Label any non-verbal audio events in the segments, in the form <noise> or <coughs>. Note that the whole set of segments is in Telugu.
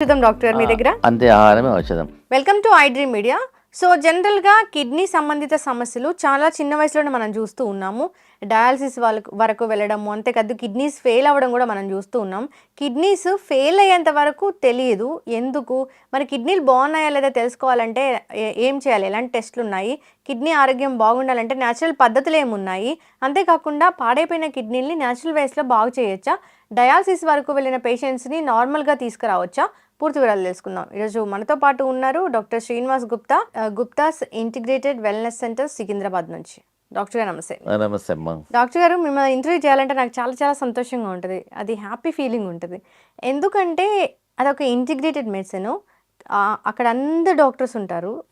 చూద్దాం డాక్టర్ మీ దగ్గర? అంతే ఆహారమే ఔషధం. Welcome to I dream media so జనరల్గా కిడ్నీ సంబంధిత సమస్యలు చాలా చిన్న వయసులోనే మనం చూస్తూ ఉన్నాము. డయాలసిస్ వాళ్ళకు వరకు వెళ్ళడము అంతేకాదు కిడ్నీస్ ఫెయిల్ అవ్వడం కూడా మనం చూస్తూ ఉన్నాం. కిడ్నీస్ ఫెయిల్ అయ్యేంత వరకు తెలియదు ఎందుకు? మరి కిడ్నీలు బాగున్నాయా లేదా తెలుసుకోవాలంటే ఏం చేయాలి? ఎలాంటి టెస్టులు ఉన్నాయి? కిడ్నీ ఆరోగ్యం బాగుండాలంటే న్యాచురల్ పద్ధతులు ఏమున్నాయి? అంతేకాకుండా పాడైపోయిన కిడ్నీల్ని న్యాచురల్ వేస్లో బాగు చేయొచ్చా? డయాలసిస్ వరకు వెళ్ళిన పేషెంట్స్ని నార్మల్గా తీసుకురావచ్చా? పూర్తి వివరాలు తెలుసుకుందాం. ఈరోజు మనతో పాటు ఉన్నారు doctor Srinivas Gupta Gupta's integrated wellness centre Secunderabad నుంచి. డాక్టర్ గారు నమస్తే. నమస్తే అమ్మా. డాక్టర్ గారు మిమ్మల్ని ఇంటర్వ్యూ చేయాలంటే నాకు చాలా చాలా సంతోషంగా ఉంటుంది. అది హ్యాపీ ఫీలింగ్ ఉంటుంది. ఎందుకంటే అదొక ఇంటిగ్రేటెడ్ మెడిసిన్. అక్కడ అందరు డాక్టర్స్ ఉంటారు.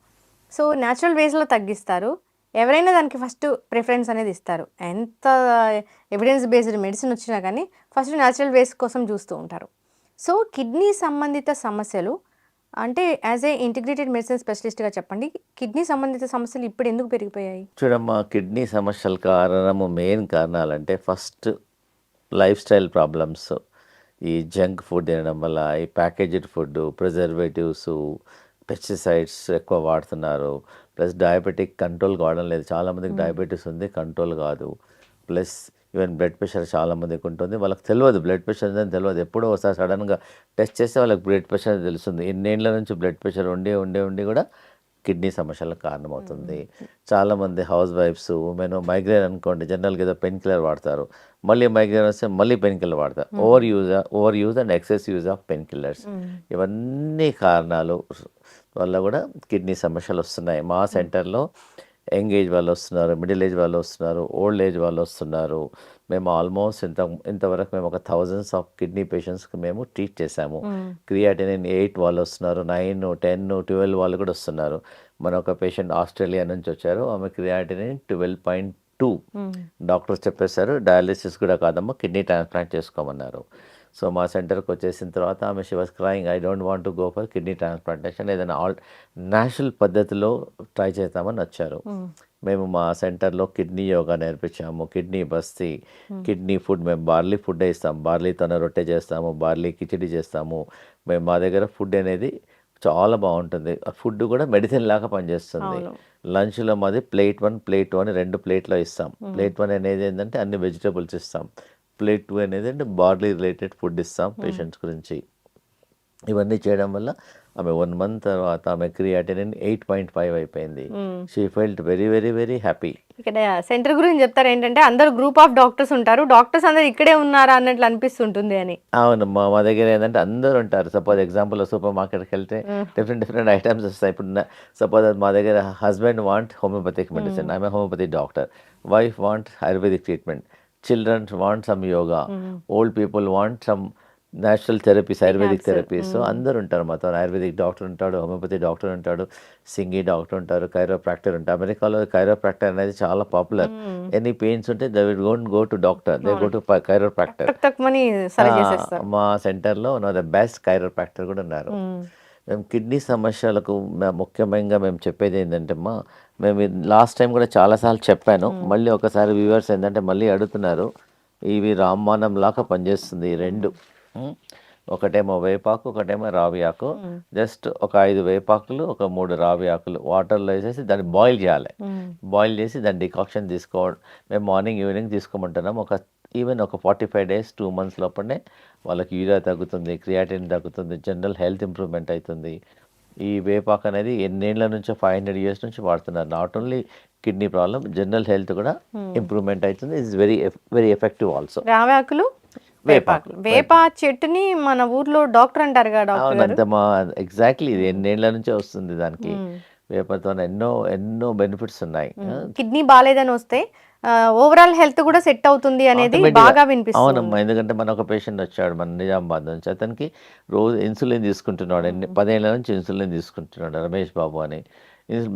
సో న్యాచురల్ వేస్లో తగ్గిస్తారు. ఎవరైనా దానికి ఫస్ట్ ప్రిఫరెన్స్ అనేది ఇస్తారు. ఎంత ఎవిడెన్స్ బేస్డ్ మెడిసిన్ వచ్చినా కానీ ఫస్ట్ న్యాచురల్ వేస్ కోసం చూస్తూ ఉంటారు. సో కిడ్నీ సంబంధిత సమస్యలు అంటే యాజ్ ఏ ఇంటిగ్రేటెడ్ మెడిసిన్ స్పెషలిస్ట్గా చెప్పండి కిడ్నీ సంబంధిత సమస్యలు ఇప్పుడు ఎందుకు పెరిగిపోయాయి? చూడమ్మా కిడ్నీ సమస్యల కారణము మెయిన్ కారణాలంటే ఫస్ట్ లైఫ్ స్టైల్ ప్రాబ్లమ్స్ ఈ జంక్ ఫుడ్ తినడం వల్ల ఈ ప్యాకేజ్డ్ ఫుడ్ ప్రిజర్వేటివ్స్ పెస్టిసైడ్స్ ఎక్కువ వాడుతున్నారు. ప్లస్ డయాబెటిక్ కంట్రోల్ కావడం లేదు. చాలామందికి డయాబెటీస్ ఉంది కంట్రోల్ కాదు. ప్లస్ ఈవెన్ బ్లడ్ ప్రెషర్ చాలా మందికి ఉంటుంది. వాళ్ళకి తెలియదు బ్లడ్ ప్రెషర్ అని తెలియదు ఎప్పుడో ఒకసారి సడన్గా టెస్ట్ చేస్తే వాళ్ళకి బ్లడ్ ప్రెషర్ తెలుస్తుంది. ఎన్నేళ్ళ నుంచి బ్లడ్ ప్రెషర్ ఉండి ఉండి ఉండి కూడా కిడ్నీ సమస్యలకు కారణమవుతుంది. చాలామంది హౌస్ వైఫ్స్ ఉమెన్ మైగ్రేన్ అనుకోండి. జనరల్గా ఏదో పెయిన్ కిల్లర్ వాడతారు. మళ్ళీ మైగ్రేన్ వస్తే మళ్ళీ పెయిన్ కిల్లర్ వాడతారు. Overuse overuse and excess use of painkillers. ఇవన్నీ కారణాలు వల్ల కూడా కిడ్నీ సమస్యలు వస్తున్నాయి. మా సెంటర్లో యంగ్ ఏజ్ వాళ్ళు వస్తున్నారు మిడిల్ ఏజ్ వాళ్ళు వస్తున్నారు ఓల్డ్ ఏజ్ వాళ్ళు వస్తున్నారు. మేము ఆల్మోస్ట్ ఇంత ఇంతవరకు మేము ఒక థౌజండ్స్ ఆఫ్ కిడ్నీ పేషెంట్స్కి మేము ట్రీట్ చేశాము. క్రియాటినిన్ ఎయిట్ వాళ్ళు వస్తున్నారు నైన్ టెన్ ట్వెల్వ్ వాళ్ళు కూడా వస్తున్నారు. మన ఒక పేషెంట్ ఆస్ట్రేలియా నుంచి వచ్చారు ఆమె creatinine twelve point two. Doctors చెప్పేశారు డయాలిసిస్ కూడా కాదమ్మా కిడ్నీ ట్రాన్స్ప్లాంట్ చేసుకోమన్నారు. సో మా సెంటర్కి వచ్చేసిన తర్వాత ఆమె she was crying I don't want to go for kidney transplantation ఏదైనా ఆల్ న్యాచురల్ పద్ధతిలో ట్రై చేద్దామని వచ్చారు. మేము. మా సెంటర్లో కిడ్నీ యోగా నేర్పించాము. కిడ్నీ బస్తీ కిడ్నీ ఫుడ్ మేము బార్లీ ఫుడ్ ఇస్తాం. బార్లీతోనే రొట్టె చేస్తాము బార్లీ కిచిడి చేస్తాము. మేము మా దగ్గర ఫుడ్ అనేది చాలా బాగుంటుంది. ఫుడ్ కూడా మెడిసిన్ లాగా పనిచేస్తుంది. లంచ్లో మాది ప్లేట్ వన్ ప్లేట్ టూ అని రెండు ప్లేట్లో ఇస్తాం. ప్లేట్ వన్ అనేది ఏంటంటే అన్ని వెజిటబుల్స్ ఇస్తాం. ప్లేట్ టూ అనేది అంటే బాడీ రిలేటెడ్ ఫుడ్ ఇస్తాం పేషెంట్స్ గురించి. ఇవన్నీ చేయడం వల్ల ఆమె వన్ మంత్ తర్వాత ఆమె క్రియాటినిన్ ఎయిట్ పాయింట్ ఫైవ్ అయిపోయింది. She felt very very very happy ఇక్కడ సెంటర్ గురించి చెప్తారు ఏంటంటే అందరు గ్రూప్ ఆఫ్ డాక్టర్స్ ఉంటారు. డాక్టర్స్ అందరు ఇక్కడే ఉన్నారా అన్నట్లు అనిపిస్తుంటుంది అని. అవును మా మా దగ్గర ఏంటంటే అందరూ ఉంటారు. సపోజ్ ఎగ్జాంపుల్ సూపర్ మార్కెట్కి వెళ్తే డిఫరెంట్ డిఫరెంట్ ఐటమ్స్ వస్తాయి. ఇప్పుడు సపోజ్ మా దగ్గర హస్బెండ్ వాంట్ హోమియోపతిక్ మెడిసిన్ ఆమె homeopathy doctor wife want ayurvedic treatment children want some yoga old people want some natural therapies ayurvedic therapies అందరు ఉంటారు మాతో ఆయుర్వేదిక్ డాక్టర్ ఉంటాడు హోమియోపతి డాక్టర్ ఉంటాడు సింగి డాక్టర్ ఉంటారు కైరోప్రాక్టర్ ఉంటారు అమెరికాలో కైరోప్రాక్టర్ అనేది చాలా పాపులర్ ఎనీ పెయిన్స్ ఉంటే they will gone go to doctor they go to chiropractor మా సెంటర్లో ద బెస్ట్ కైరోప్రాక్టర్ కూడా ఉన్నారు. మేము కిడ్నీ సమస్యలకు మే- ముఖ్యంగా మేము చెప్పేది ఏంటంటే మా మేము లాస్ట్ టైం కూడా చాలాసార్లు చెప్పాను. మళ్ళీ ఒకసారి వ్యూవర్స్ ఏంటంటే మళ్ళీ అడుగుతున్నారు ఇవి రామ్మానం లాగా పనిచేస్తుంది రెండు. ఒకటేమో వేపాకు ఒకటేమో రావి ఆకు. జస్ట్ ఒక ఐదు వేపాకులు ఒక మూడు రావి ఆకులు వాటర్లో వేసేసి దాన్ని బాయిల్ చేయాలి. బాయిల్ చేసి దాని డికాక్షన్ తీసుకోవడం మేము మార్నింగ్ ఈవినింగ్ తీసుకోమంటున్నాం. ఒక ఈవెన్ ఒక forty five days two months లోపలనే వాళ్ళకి యూరియా తగ్గుతుంది క్రియాటిన్ తగ్గుతుంది జనరల్ హెల్త్ ఇంప్రూవ్మెంట్ అవుతుంది. ఈ వేపాక్ అనేది ఎన్నేళ్ళ నుంచో ఫైవ్ హండ్రెడ్ ఇయర్స్ నుంచి వాడుతున్నారు. Not only kidney problem general health కూడా ఇంప్రూవ్మెంట్ అవుతుంది. It's very very effective also రావాకులు వేప చెట్టుని మన ఊర్లో డాక్టర్ అంటారు కదా డాక్టర్ ఎగ్జాక్ట్లీ ఇది ఎన్నేళ్ళ నుంచే వస్తుంది దానికి. వేపతో ఎన్నో ఎన్నో బెనిఫిట్స్ ఉన్నాయి. కిడ్నీ బాగాలేదని వస్తే ఓవరాల్ హెల్త్ కూడా సెట్ అవుతుంది అనేది. బాగా వినిపిస్తుంది. అవునమ్మా ఎందుకంటే మన ఒక పేషెంట్ వచ్చాడు మన నిజామాబాద్ నుంచి. అతనికి రోజు ఇన్సులిన్ తీసుకుంటున్నాడు. ఎన్ని పదేళ్ళ నుంచి ఇన్సులిన్ తీసుకుంటున్నాడు రమేష్ బాబు అని.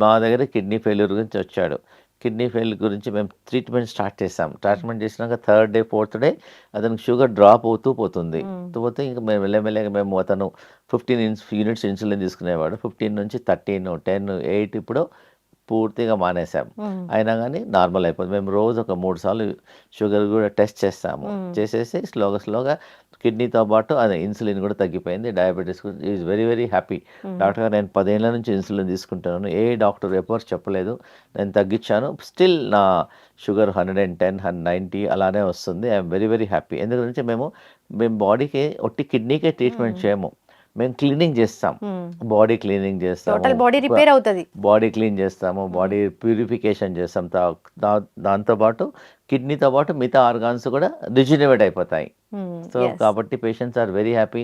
మా దగ్గర కిడ్నీ ఫెయిల్యూర్ గురించి వచ్చాడు. కిడ్నీ ఫెయిల్ గురించి మేము ట్రీట్మెంట్ స్టార్ట్ చేసాం. ట్రీట్మెంట్ చేసినాక థర్డ్ డే ఫోర్త్ డే అతనికి షుగర్ డ్రాప్ అవుతూ పోతుంది. పోతే ఇంకా మేము మెల్లమెల్లగా మేము అతను ఫిఫ్టీన్ యూనిట్స్ ఇన్సులిన్ తీసుకునేవాడు. ఫిఫ్టీన్ నుంచి థర్టీన్ టెన్ ఎయిట్ ఇప్పుడు పూర్తిగా మానేసాం మ్మ్. అయినా కానీ నార్మల్ అయిపోతుంది. మేము రోజు ఒక మూడు సార్లు షుగర్ కూడా టెస్ట్ చేస్తాము. చేసేసి స్లోగా స్లోగా కిడ్నీతో పాటు అది ఇన్సులిన్ కూడా తగ్గిపోయింది. Diabetes is very very happy. Doctor garu నేను పదేళ్ళ నుంచి ఇన్సులిన్ తీసుకుంటున్నాను. ఏ డాక్టర్ ఎప్పుడు చెప్పలేదు. నేను తగ్గించాను. స్టిల్ నా sugar hundred and ten hundred ninety అలానే వస్తుంది. I'm very very happy. ఎందుకంటే మేము మేము బాడీకి ఒట్టి కిడ్నీకే ట్రీట్మెంట్ చేయము. మేము క్లీనింగ్ చేస్తాం. బాడీ క్లీనింగ్ చేస్తాము. టోటల్ బాడీ రిపేర్ అవుతుంది. బాడీ క్లీన్ చేస్తాము బాడీ ప్యూరిఫికేషన్ చేస్తాం. దాంతోపాటు కిడ్నీతో పాటు మిగతా ఆర్గాన్స్ కూడా రిజినవేట్ అయిపోతాయి. సో కాబట్టి patients are very happy.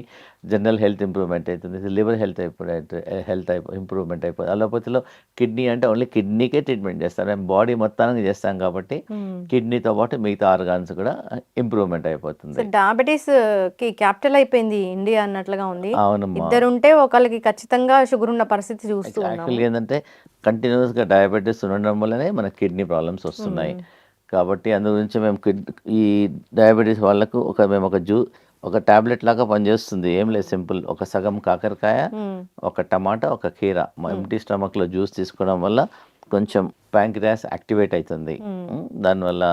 General health improvement అవుతుంది. లివర్ హెల్త్ హెల్త్ ఇంప్రూవ్మెంట్ అయిపోతుంది. అలోపతిలో కిడ్నీ అంటే ఓన్లీ కిడ్నీకే ట్రీట్మెంట్ చేస్తాం మేము బాడీ మొత్తానికి చేస్తాం కాబట్టి కిడ్నీతో పాటు మిగతా ఆర్గాన్స్ కూడా ఇంప్రూవ్మెంట్ అయిపోతుంది. డయాబెటీస్కి క్యాపిటల్ అయిపోయింది ఇండియా అన్నట్లుగా ఉంది. అవునమ్మా ఇద్దరు ఉంటే ఒకళ్ళకి ఖచ్చితంగా షుగర్ ఉన్న పరిస్థితి చూస్తూ ఏంటంటే కంటిన్యూస్గా డయాబెటీస్ ఉండడం వల్లనే మనకి కిడ్నీ ప్రాబ్లమ్స్ వస్తున్నాయి. కాబట్టి అందు గురించి మేము కిడ్ ఈ డయాబెటీస్ వాళ్ళకు ఒక మేము ఒక జ్యూ ఒక టాబ్లెట్ లాగా పనిచేస్తుంది. ఏం లేదు సింపుల్. ఒక సగం కాకరకాయ. ఒక టమాటా ఒక కీర. ఎంటీ స్టమక్లో జ్యూస్ తీసుకోవడం వల్ల కొంచెం ప్యాంక్రియాస్ యాక్టివేట్ అవుతుంది. దానివల్ల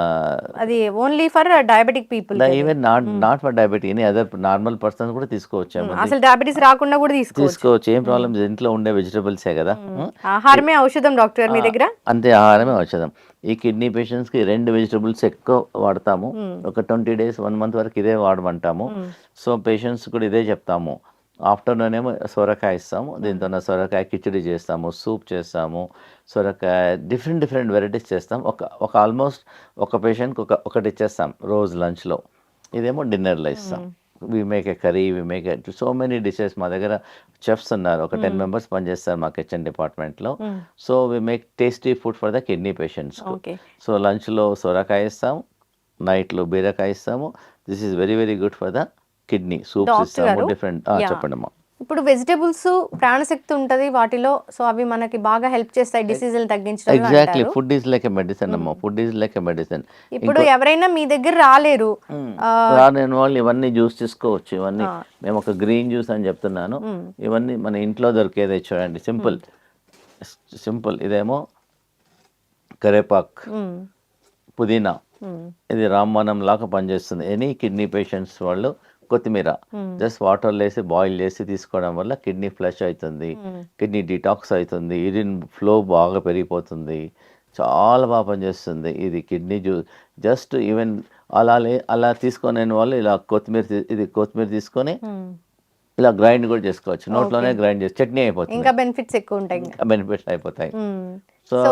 అది only for diabetic people even not not for diabetic any other normal person కూడా తీసుకోవచ్చు ఏమన్నా అసలు డయాబెటీస్ రాకుండా కూడా తీసుకోవచ్చు. తీసుకోవచ్చు. ఏం ప్రాబ్లమ్స్ ఇంట్లో ఉండే వెజిటబుల్సే కదా? ఆహారమే ఔషధం డాక్టర్ మీ దగ్గర? అంతే ఆహారమే ఔషధం. ఈ కిడ్నీ పేషెంట్స్కి రెండు వెజిటబుల్స్ ఎక్కువ వాడతాము. ఒక ట్వంటీ డేస్ వన్ మంత్ వరకు ఇదే వాడమంటాము. సో పేషెంట్స్ కూడా ఇదే చెప్తాము. ఆఫ్టర్నూన్ ఏమో సొరకాయ ఇస్తాము దీంతో సొరకాయ కిచడి చేస్తాము సూప్ చేస్తాము సొరకాయ డిఫరెంట్ డిఫరెంట్ వెరైటీస్ చేస్తాం ఒక ఒక ఆల్మోస్ట్ ఒక పేషెంట్కి ఒక ఒకటి ఇచ్చేస్తాం రోజు లంచ్లో ఇదేమో డిన్నర్లో ఇస్తాం. We make a curry we make so many dishes మా దగ్గర చెఫ్స్ ఉన్నారు ఒక టెన్ మెంబర్స్ పనిచేస్తారు మా కిచెన్ డిపార్ట్మెంట్లో so we make tasty food for the kidney patients so లంచ్లో సొరకాయ ఇస్తాం నైట్లో బీరకాయ ఇస్తాము. This is very very good for the kidney soups Doctor ఇస్తాము గారు, డిఫరెంట్. చెప్పండి అమ్మా ఇప్పుడు వెజిటేబుల్స్ ప్రాణశక్తి ఉంటది వాటిలో సో అవి మనకి బాగా హెల్ప్ చేస్తాయి డిసీజులు తగ్గించడం exactly. Food is like medicine అమ్మా. Food is like medicine. ఇప్పుడు ఎవరైనా మీ దగ్గర రాలేరు. రాని వాళ్ళు ఇవన్నీ జ్యూస్ తీసుకోవచ్చు. ఇవన్నీ మేము ఒక గ్రీన్ జ్యూస్ అని చెప్తున్నాను. ఇవన్నీ మన ఇంట్లో దొరికేదే చూడండి. సింపుల్. సింపుల్. ఇదేమో కరేపాక్. పుదీనా. ఇది రామ్మనం లాగా పనిచేస్తుంది. ఎనీ కిడ్నీ పేషెంట్స్ వాళ్ళు కొత్తిమీర. జస్ట్ వాటర్ వేసి బాయిల్ చేసి తీసుకోవడం వల్ల కిడ్నీ ఫ్లష్ అవుతుంది. కిడ్నీ డిటాక్స్ అవుతుంది. యూరిన్ ఫ్లో బాగా పెరిగిపోతుంది. చాలా బాగా పనిచేస్తుంది. ఇది కిడ్నీ జ్యూ జస్ట్ ఈవెన్ అలా అలా తీసుకొని వాళ్ళు ఇలా కొత్తిమీర ఇది కొత్తిమీర తీసుకొని. ఇలా గ్రైండ్ కూడా చేసుకోవచ్చు. నోట్లోనే గ్రైండ్ చేసి చట్నీ అయిపోతుంది. ఇంకా బెనిఫిట్స్ ఎక్కువ ఉంటాయి బెనిఫిట్స్ అయిపోతాయి. సో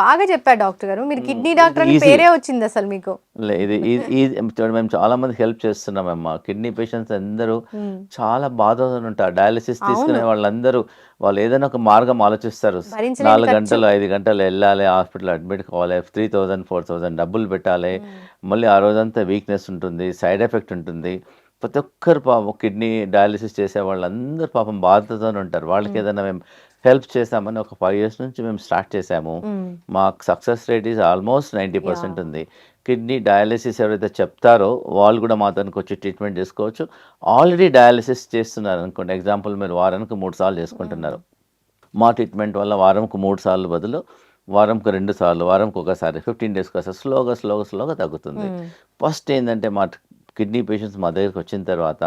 బాగా చెప్పారు డాక్టర్ గారు. మీరు కిడ్నీ డాక్టర్ అని పేరే వచ్చింది అసలు మీకు. లే, ఇది ఇది ఇది చూడండి మేము చాలా మంది హెల్ప్ చేస్తున్నామమ్మా. కిడ్నీ పేషెంట్స్ అందరూ చాలా బాధతో ఉంటారు. డయాలసిస్ తీసుకునే వాళ్ళందరూ వాళ్ళు ఏదైనా ఒక మార్గం ఆలోచిస్తారు. నాలుగు గంటలు ఐదు గంటలు వెళ్ళాలి హాస్పిటల్ అడ్మిట్ కావాలి త్రీ థౌజండ్ ఫోర్ థౌజండ్ డబ్బులు పెట్టాలి. మళ్ళీ ఆ రోజంతా వీక్నెస్ ఉంటుంది సైడ్ ఎఫెక్ట్ ఉంటుంది. ప్రతి ఒక్కరు పాపం కిడ్నీ డయాలసిస్ చేసే వాళ్ళందరూ పాపం బాధతో ఉంటారు. వాళ్ళకి ఏదైనా మేము హెల్ప్ చేస్తామని ఒక ఫైవ్ ఇయర్స్ నుంచి మేము స్టార్ట్ చేసాము మాకు success rate is almost ninety percent ఉంది. కిడ్నీ డయాలసిస్ ఎవరైతే చెప్తారో వాళ్ళు కూడా మా తనకు వచ్చి ట్రీట్మెంట్ చేసుకోవచ్చు. ఆల్రెడీ డయాలసిస్ చేస్తున్నారు అనుకోండి. ఎగ్జాంపుల్ మీరు వారానికి మూడు సార్లు చేసుకుంటున్నారు. మా ట్రీట్మెంట్ వల్ల వారంకు మూడు సార్లు బదులు వారంకు రెండు సార్లు వారంకి ఒకసారి ఫిఫ్టీన్ డేస్కి ఒకసారి స్లోగా స్లోగా స్లోగా తగ్గుతుంది. ఫస్ట్ ఏంటంటే మా కిడ్నీ పేషెంట్స్ మా దగ్గరికి వచ్చిన తర్వాత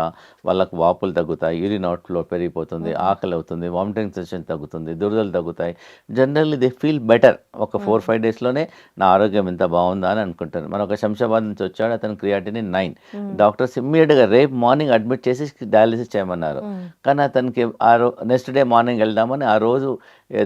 వాళ్ళకు వాపులు తగ్గుతాయి యూరిన్ అవుట్ఫ్లో పెరిగిపోతుంది ఆకలి అవుతుంది వామిటింగ్ సెషన్ తగ్గుతుంది దురదలు తగ్గుతాయి. జనరల్లీ దే ఫీల్ బెటర్ ఒక ఫోర్ ఫైవ్ డేస్లోనే నా ఆరోగ్యం ఇంత బాగుందా అని అనుకుంటారు. మన ఒక శంషాబాద్ నుంచి వచ్చాడు అతను క్రియాటిని నైన్. డాక్టర్స్ ఇమ్మీడియట్గా రేపు మార్నింగ్ అడ్మిట్ చేసి డయాలిసిస్ చేయమన్నారు. కానీ అతనికి ఆ రో నెక్స్ట్ డే మార్నింగ్ వెళ్దామని ఆ రోజు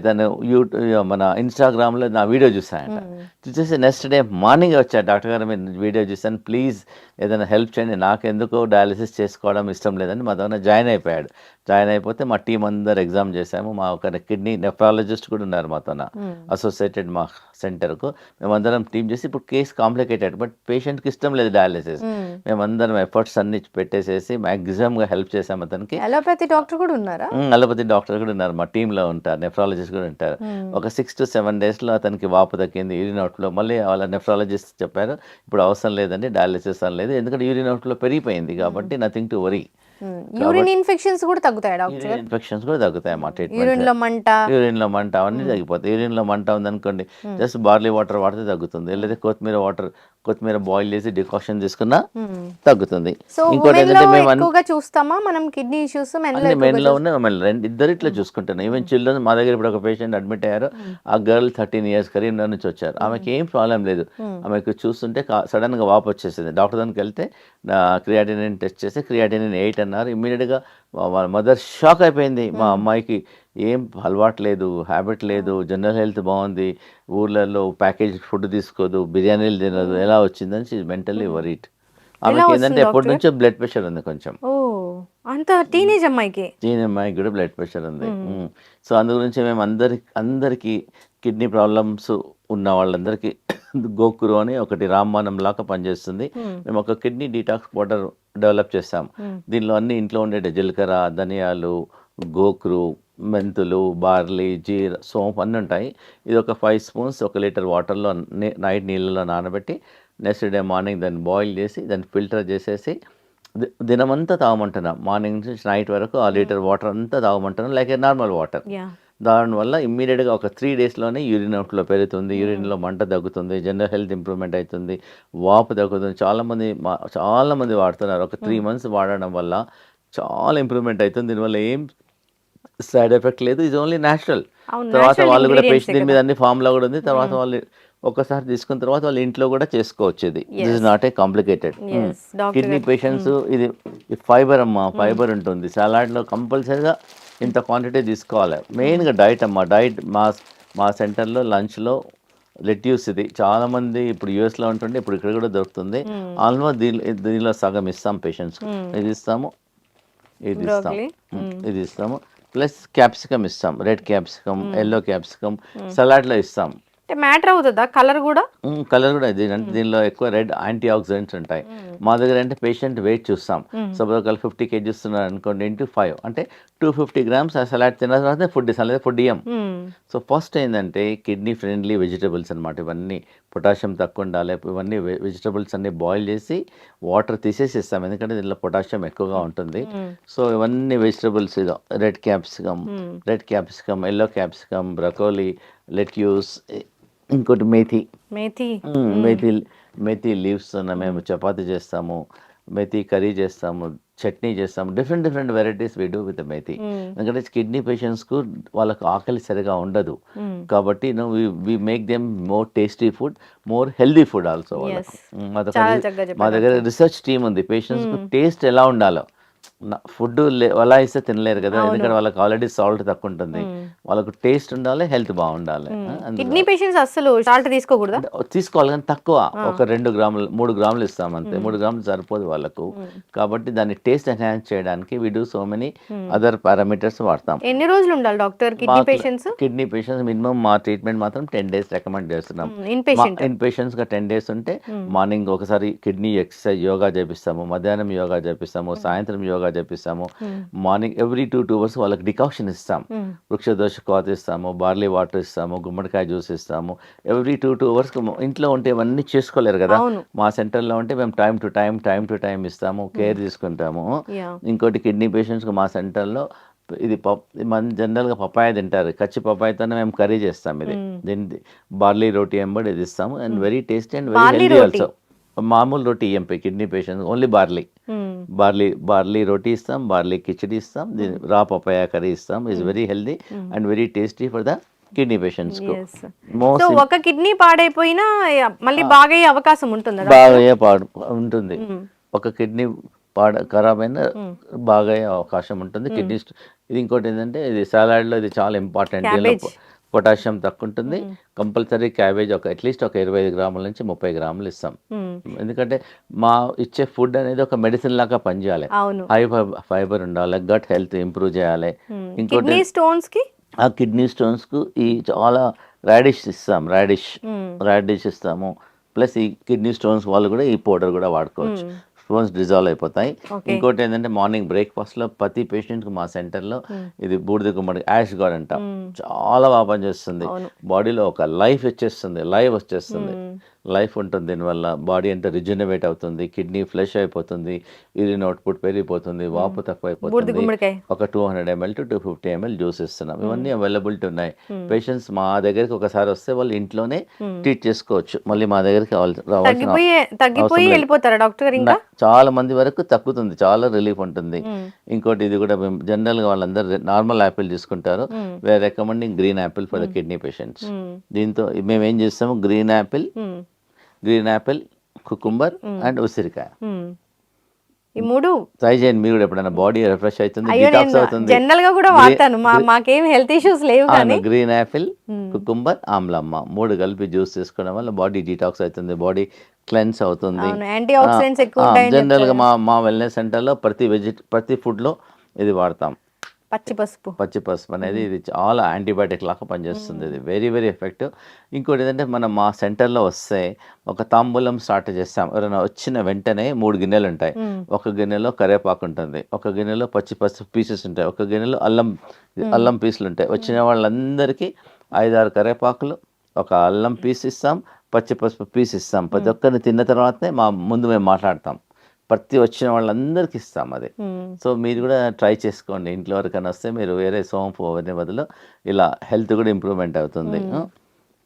తను యూట్యూబ్ మన ఇన్స్టాగ్రామ్లో నా వీడియో చూసాయంట చూసేసి నెక్స్ట్ డే మార్నింగ్ వచ్చాడు డాక్టర్ గారు మీరు వీడియో చూసాను ప్లీజ్ ఏదైనా హెల్ప్ చేయండి నాకు ఎందుకో డయాలిసిస్ చేసుకోవడం ఇష్టం లేదని మా దగ్గర జాయిన్ అయిపోయాడు. జాయిన్ అయిపోతే మా టీం అందరు ఎగ్జామ్ చేసాము మా ఒక కిడ్నీ నెఫ్రాలజిస్ట్ కూడా ఉన్నారు మాతోన అసోసియేటెడ్ మా సెంటర్కు. మేమందరం టీం చేసి ఇప్పుడు కేసు కాంప్లికేటెడ్ బట్ పేషెంట్కి ఇష్టం లేదు డయాలిసిస్. మేమందరం ఎఫర్ట్స్ అన్ని పెట్టేసేసి మ్యాక్సిమంగా హెల్ప్ చేసాము అతనికి. అలోపతి డాక్టర్ కూడా ఉన్నారా? అలోపతి డాక్టర్ కూడా ఉన్నారు మా టీంలో ఉంటారు నెఫ్రాలజిస్ట్ కూడా ఉంటారు. ఒక సిక్స్ టు సెవెన్ డేస్లో అతనికి వాపు తగ్గింది యూరిన్ అవుట్లో. మళ్ళీ వాళ్ళ నెఫ్రాలజిస్ట్ చెప్పారు ఇప్పుడు అవసరం లేదండి డయాలిసిస్ అని లేదు ఎందుకంటే యూరిన్ అవుట్లో పెరిగిపోయింది కాబట్టి nothing to worry urine infections కూడా తగ్గుతాయి డాక్టర్ ఇన్ఫెక్షన్స్ కూడా తగ్గుతాయి మా యూరిన్లో మంట. యూరిన్లో మంట అవన్నీ తగ్గిపోతాయి. యూరిన్లో మంట ఉందనుకోండి జస్ట్ బార్లీ వాటర్ వాడితే తగ్గుతుంది. లేదా కొత్తిమీర వాటర్ కొత్తిమీర బాయిల్ చేసి డికాషన్ తీసుకున్నా తగ్గుతుంది. ఇంకోటి ఏంటంటే మేము చూస్తామా? మనం కిడ్నీ ఇష్యూస్ మెన్లో ఉన్నాయి ఉమెన్ రెండు ఇద్దరు ఇట్లా చూసుకుంటున్నాం. ఈవెన్ చిల్డ్రన్ మా దగ్గర ఇప్పుడు ఒక పేషెంట్ అడ్మిట్ అయ్యారు. ఆ గర్ల్ థర్టీన్ ఇయర్స్ కరీంనగర్ నుంచి వచ్చారు. ఆమెకి ఏం ప్రాబ్లం లేదు. ఆమెకు చూస్తుంటే సడన్గా వాపు వచ్చేసింది. డాక్టర్ దగ్గరికి వెళ్తే క్రియాటినిన్ టెస్ట్ చేస్తే క్రియాటినిన్ ఎయిట్ అన్నారు. ఇమ్మీడియట్గా వాళ్ళ మదర్ షాక్ అయిపోయింది. మా అమ్మాయికి ఏం అలవాటు లేదు హ్యాబిట్ లేదు జనరల్ హెల్త్ బాగుంది ఊర్లలో ప్యాకేజ్ ఫుడ్ తీసుకోదు బిర్యానీలు తినదు ఎలా వచ్చిందని మెంటల్లీ వరీడ్ ఆమెకి ఏంటంటే ఎప్పటి? నుంచో బ్లడ్ ప్రెషర్ ఉంది కొంచెం. అంత టీనేజ్ అమ్మాయికి? దీని అమ్మాయికి కూడా బ్లడ్ ప్రెషర్ ఉంది. సో అందు గురించి మేము అందరి అందరికీ కిడ్నీ ప్రాబ్లమ్స్ ఉన్న వాళ్ళందరికీ <coughs> గోకురు అని ఒకటి రామ్మానం లాగా పనిచేస్తుంది. మేము ఒక కిడ్నీ డీటాక్స్ పౌడర్ డెవలప్ చేస్తాం దీనిలో అన్ని ఇంట్లో ఉండే జీలకర్ర ధనియాలు గోకురు మెంతులు బార్లీ జీర సోంపు అన్నీ ఉంటాయి. ఇది ఒక ఫైవ్ స్పూన్స్ ఒక లీటర్ వాటర్లో నైట్ నీళ్ళలో నానబెట్టి నెక్స్ట్ డే మార్నింగ్ దాన్ని బాయిల్ చేసి దాన్ని ఫిల్టర్ చేసేసి దినమంతా తాగమంటున్నాం. మార్నింగ్ నుంచి నైట్ వరకు ఆ లీటర్ వాటర్ అంతా తాగమంటున్నాం లైక్ నార్మల్ వాటర్ దానివల్ల ఇమ్మీడియట్గా ఒక త్రీ డేస్లోనే యూరిన్ అవుట్లో పెరుగుతుంది యూరిన్లో మంట తగ్గుతుంది జనరల్ హెల్త్ ఇంప్రూవ్మెంట్ అవుతుంది వాపు తగ్గుతుంది. చాలామంది మా చాలామంది వాడుతున్నారు. ఒక త్రీ మంత్స్ వాడడం వల్ల చాలా ఇంప్రూవ్మెంట్ అవుతుంది. దీనివల్ల ఏం సైడ్ ఎఫెక్ట్ లేదు. ఇది ఓన్లీ న్యాచురల్. తర్వాత వాళ్ళు కూడా పేషెంట్ దీని మీద అన్ని ఫామ్లో కూడా ఉంది. తర్వాత వాళ్ళు ఒక్కసారి తీసుకున్న తర్వాత వాళ్ళు ఇంట్లో కూడా చేసుకోవచ్చు ఇది. This is not a complicated kidney patients ఇది ఫైబర్ అమ్మా ఫైబర్ ఉంటుంది. సలాడ్లో కంపల్సరీగా ఇంత క్వాంటిటీ తీసుకోవాలి. మెయిన్గా డైట్ అమ్మా డైట్ మా మా సెంటర్లో లంచ్లో లెట్యూస్ ఇది. చాలా మంది ఇప్పుడు యూఎస్లో ఉంటుండే ఇప్పుడు ఇక్కడ కూడా దొరుకుతుంది. ఆల్మోస్ట్ దీని దీనిలో సగం ఇస్తాం పేషెంట్స్ ఇది ఇస్తాము ఇది ఇస్తాం. మ్మ్. ఇది ఇస్తాము. ప్లస్ క్యాప్సికమ్ ఇస్తాం. రెడ్ క్యాప్సికమ్ ఎల్లో క్యాప్సికమ్ సలాడ్లో ఇస్తాం. అంటే మ్యాటర్ అవుతుందా? కలర్ కూడా? కలర్ కూడా ఇది. అంటే దీనిలో ఎక్కువ రెడ్ యాంటీ ఆక్సిడెంట్స్ ఉంటాయి మా దగ్గర అంటే పేషెంట్ వెయిట్ చూస్తాం. సపోజ్ ఒకవేళ ఫిఫ్టీ కేజీస్ ఉన్నారు అనుకోండి ఇంటూ ఫైవ్. అంటే టూ ఫిఫ్టీ గ్రామ్స్ ఆ సలాడ్ తిన్న తర్వాత ఫుడ్ ఇస్తాం లేదా ఫుడ్ ఇయ్యం. సో ఫస్ట్ ఏంటంటే కిడ్నీ ఫ్రెండ్లీ వెజిటబుల్స్ అనమాట ఇవన్నీ పొటాషియం తక్కువ ఉండాలి ఇవన్నీ వెజిటబుల్స్ అన్ని బాయిల్ చేసి వాటర్ తీసేసి ఇస్తాం. ఎందుకంటే దీనిలో పొటాషియం ఎక్కువగా ఉంటుంది. సో ఇవన్నీ వెజిటబుల్స్ ఇదో red capsicum red capsicum yellow capsicum broccoli lettuce ఇంకోటి మేథీ మేథి. మెథీ మెథీ లీవ్స్ మేము చపాతి చేస్తాము మెథీ కర్రీ చేస్తాము చట్నీ చేస్తాము different different varieties we do with methi ఎందుకంటే కిడ్నీ పేషెంట్స్కు వాళ్ళకు ఆకలి సరిగా ఉండదు. కాబట్టి we make them more tasty food more healthy food also వాళ్ళకు. మా దగ్గర రీసెర్చ్ టీమ్ ఉంది. పేషెంట్స్కు టేస్ట్ ఎలా ఉండాలో. ఫుడ్ ఎలా ఇస్తే తినలేరు కదా. ఎందుకంటే వాళ్ళకి ఆల్రెడీ సాల్ట్ తక్కువ ఉంటుంది వాళ్ళకు టేస్ట్ ఉండాలి హెల్త్ బాగుండాలి. కిడ్నీ పేషెంట్స్ అస్సలు సాల్ట్ తీసుకోకూడదా? తీసుకోవాలి కానీ తక్కువ. ఒక రెండు గ్రాములు మూడు గ్రాములు ఇస్తాం అంతే. మూడు గ్రాములు సరిపోదు వాళ్ళకు. కాబట్టి దాన్ని టేస్ట్ ఎన్హాన్స్ చేయడానికి we do so many other parameters వాడతాం. ఎన్ని రోజులు ఉండాలి doctor kidney patients kidney patients minimum మా ట్రీట్మెంట్ మాత్రం టెన్ డేస్ రికమెండ్ చేస్తున్నాం. ఇన్ పేషెంట్స్గా టెన్ డేస్ ఉంటే మార్నింగ్ ఒకసారి కిడ్నీ ఎక్సర్సైజ్ యోగా చేపిస్తాము. మధ్యాహ్నం యోగా చేపిస్తాము. సాయంత్రం yoga చేపిస్తాము morning every two two hours వాళ్ళకి డికాషన్ ఇస్తాం. వృక్షదోష కోత ఇస్తాము బార్లీ వాటర్ ఇస్తాము గుమ్మడికాయ జ్యూస్ ఇస్తాము. ఎవ్రీ టూ టూ అవర్స్ ఇంట్లో ఉంటే ఇవన్నీ చేసుకోలేరు కదా. మా సెంటర్లో ఉంటే మేము time to time time to time ఇస్తాము కేర్ తీసుకుంటాము. యా ఇంకోటి కిడ్నీ పేషెంట్స్కి మా సెంటర్లో ఇది పప్ మన జనరల్గా పపాయ తింటారు. కచ్చి పపాయతోనే మేము కర్రీ చేస్తాం ఇది. దీన్ని బార్లీ రోటీ ఎంబడి ఇది ఇస్తాము. And very tasty and very healthy. Also మామూలు రోటీ MP kidney patients only barley. Barley barley రోటీ ఇస్తాం బార్లీ కిచడీ ఇస్తాం దీని రా పపాయ కర్రీ ఇస్తాం. Is very healthy and very tasty for the kidney పేషెంట్స్కు. So ఒక కిడ్నీ పాడైపోయినా మళ్ళీ బాగయ్యే అవకాశం ఉంటుందా బాగా పాడు ఉంటుంది. ఒక కిడ్నీ పాడ ఖరాబ్ అయిన బాగా అయ్యే అవకాశం ఉంటుంది. కిడ్నీ ఇది ఇంకోటి ఏంటంటే ఇది salad లో ఇది చాలా ఇంపార్టెంట్. పొటాషియం తక్కువ ఉంటుంది కంపల్సరీ క్యాబేజ్ ఒక అట్లీస్ట్ ఒక ఇరవై ఐదు గ్రాముల నుంచి ముప్పై గ్రాములు ఇస్తాం. ఎందుకంటే మా ఇచ్చే ఫుడ్ అనేది ఒక మెడిసిన్ లాగా పనిచేయాలి. హై ఫైబర్ ఉండాలి గట్ హెల్త్ ఇంప్రూవ్ చేయాలి. ఇంకోటి స్టోన్స్కి ఆ కిడ్నీ స్టోన్స్కు ఈ చాలా రాడిష్ ఇస్తాం రాడిష్ రాడిష్ ఇస్తాము. ప్లస్ ఈ కిడ్నీ స్టోన్స్ వాళ్ళు కూడా ఈ పౌడర్ కూడా వాడుకోవచ్చు. స్టోన్స్ డిజాల్వ్ అయిపోతాయి. ఇంకోటి ఏంటంటే మార్నింగ్ బ్రేక్ఫాస్ట్లో ప్రతి పేషెంట్కి మా సెంటర్లో ఇది బూడిద గుమ్మడి యాష్ గార్డ్ అంటాం. చాలా బాగా పనిచేస్తుంది. బాడీలో ఒక లైఫ్ వచ్చేస్తుంది లైవ్ వచ్చేస్తుంది. లైఫ్ ఉంటుంది దీనివల్ల బాడీ అంతా రిజనరేట్ అవుతుంది. కిడ్నీ ఫ్లెష్ అయిపోతుంది. యూరిన్ అవుట్పుట్ పెరిగిపోతుంది. వాపు తక్కువ అయిపోతుంది ఒక two hundred ml to two fifty ml juice ఇస్తున్నాం. ఇవన్నీ అవైలబిలిటీ ఉన్నాయి. పేషెంట్స్ మా దగ్గరికి ఒకసారి వస్తే వాళ్ళు ఇంట్లోనే ట్రీట్ చేసుకోవచ్చు. మళ్ళీ మా దగ్గరికి రావాల్సి- రావాల్సిన చాలా మంది వరకు తగ్గుతుంది. చాలా రిలీఫ్ ఉంటుంది. ఇంకోటి ఇది కూడా మేము జనరల్గా వాళ్ళందరూ నార్మల్ యాపిల్ తీసుకుంటారు. వేరే recommending green apple for the kidney patients. దీంతో మేము ఏం చేస్తాము green apple. Green apple cucumber and ఉసిరికాయ. ఈ మూడు? ట్రై చేయండి మీరు కూడా ఎప్పుడైనా బాడీ రిఫ్రెష్ అవుతుంది డిటాక్స్ అవుతుంది? జనరల్గా కూడా వాడతాను. మా మాకేం హెల్త్ ఇష్యూస్ లేవు కానీ. Green apple. కుకుంబర్ ఆమ్లమ్మ. మూడు కలిపి జ్యూస్ తీసుకోవడం వల్ల బాడీ డిటాక్స్ అవుతుంది బాడీ క్లెన్స్ అవుతుంది. అవును యాంటీ ఆక్సిడెంట్స్ ఎక్కువ ఉంటాయని జనరల్గా మా మా వెల్నెస్ సెంటర్లో ప్రతి వెజిట్ ప్రతి ఫుడ్లో ఇది వాడతాం. పచ్చి పసుపు పచ్చి పసుపు అనేది ఇది చాలా యాంటీబయాటిక్ లాగా పనిచేస్తుంది ఇది. వెరీ వెరీ ఎఫెక్టివ్ ఇంకోటి ఏంటంటే మనం మా సెంటర్లో వస్తే ఒక తాంబూలం స్టార్ట్ చేస్తాం. ఎవరైనా వచ్చిన వెంటనే మూడు గిన్నెలు ఉంటాయి. ఒక గిన్నెలో కరివేపాకు ఉంటుంది. ఒక గిన్నెలో పచ్చి పసుపు పీసెస్ ఉంటాయి. ఒక గిన్నెలో అల్లం అల్లం పీసులు ఉంటాయి. వచ్చిన వాళ్ళందరికీ ఐదారు కరివేపాకులు ఒక అల్లం పీస్ ఇస్తాం పచ్చి పసుపు పీస్ ఇస్తాం. ప్రతి ఒక్కరిని తిన్న తర్వాతనే మా ముందు మేము మాట్లాడతాం. ప్రతి వచ్చిన వాళ్ళందరికీ ఇస్తాం అది. సో మీరు కూడా ట్రై చేసుకోండి. ఇంట్లో వరకైనా వస్తే మీరు వేరే సోంపు అవన్నీ బదులు ఇలా హెల్త్ కూడా ఇంప్రూవ్మెంట్ అవుతుంది.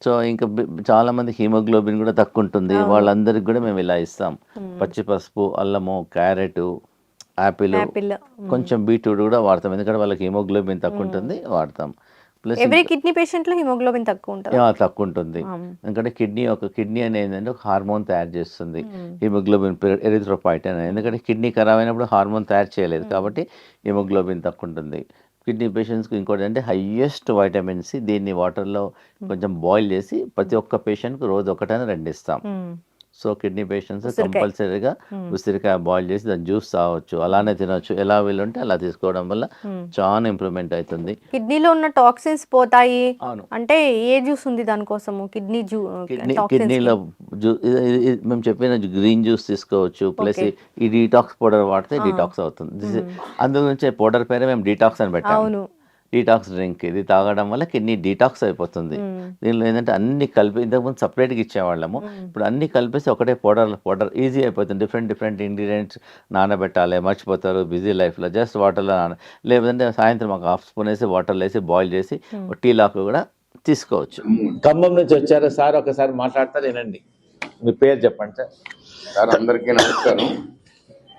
సో ఇంకా బి- చాలా మంది హీమోగ్లోబిన్ కూడా తక్కువ ఉంటుంది వాళ్ళందరికి కూడా మేము ఇలా ఇస్తాం. పచ్చి పసుపు అల్లము క్యారెట్ యాపిల్ కొంచెం బీట్రూట్ కూడా వాడతాం. ఎందుకంటే వాళ్ళకి హీమోగ్లోబిన్ తక్కువ ఉంటుంది వాడతాం. ప్లస్ ఎవ్రీ కిడ్నీ పేషెంట్లో హిమోగ్లోబిన్ తక్కువ ఉంటుంది తక్కువ ఉంటుంది ఎందుకంటే కిడ్నీ ఒక కిడ్నీ అనేది ఏంటంటే ఒక హార్మోన్ తయారు చేస్తుంది. హిమోగ్లోబిన్ ఎరిథ్రోపాయిట్ అనేది ఎందుకంటే కిడ్నీ ఖరాబ్ అయినప్పుడు హార్మోన్ తయారు చేయలేదు కాబట్టి హిమోగ్లోబిన్ తక్కువ ఉంటుంది కిడ్నీ పేషెంట్స్కి ఇంకోటి అంటే హయ్యెస్ట్ వైటమిన్ సి దీన్ని వాటర్లో కొంచెం బాయిల్ చేసి ప్రతి ఒక్క పేషెంట్కి రోజు ఒకటైనా రెండు ఇస్తాం సో కిడ్నీ పేషెంట్స్ కంపల్సరీగా ఉసిరికాయ బాయిల్ చేసి దాన్ని జ్యూస్ తాగొచ్చు. అలానే తినొచ్చు. ఎలా వీలుంటే అలా తీసుకోవడం వల్ల చాలా ఇంప్రూవ్మెంట్ అవుతుంది కిడ్నీలో ఉన్న టాక్సిన్స్ పోతాయి. అంటే ఏ జ్యూస్ ఉంది దానికోసము? కిడ్నీ జ్యూ కిడ్నీ కిడ్నీలో జ్యూ ఇది- ఇది- ఇది మేము చెప్పిన గ్రీన్ జ్యూస్ తీసుకోవచ్చు. ప్లస్ ఈ డీటాక్స్ పౌడర్ వాడితే డీటాక్స్ అవుతుంది. This is- అందు గురించి పౌడర్ పేరే మేము డీటాక్స్ అని పెట్టాము. డీటాక్స్ డ్రింక్ ఇది తాగడం వల్ల కిడ్నీ డీటాక్స్ అయిపోతుంది. దీనిలో ఏంటంటే అన్ని కలిపి ఇంతకుముందు సపరేట్గా ఇచ్చేవాళ్ళము. ఇప్పుడు అన్ని కలిపేసి ఒకటే పౌడర్ పౌడర్ ఈజీ అయిపోతుంది. డిఫరెంట్ డిఫరెంట్ ఇంగ్రీడియంట్స్ నానబెట్టాలి మర్చిపోతారు బిజీ లైఫ్లో జస్ట్ వాటర్లో నాన లేదంటే సాయంత్రం ఒక హాఫ్ స్పూన్ వేసి వాటర్లో వేసి బాయిల్ చేసి టీ లాకు కూడా తీసుకోవచ్చు. ఖమ్మం నుంచి వచ్చారు. సార్ ఒకసారి మాట్లాడతారు వినండి. మీ పేరు చెప్పండి సార్. సార్ అందరికీ నమస్కారం.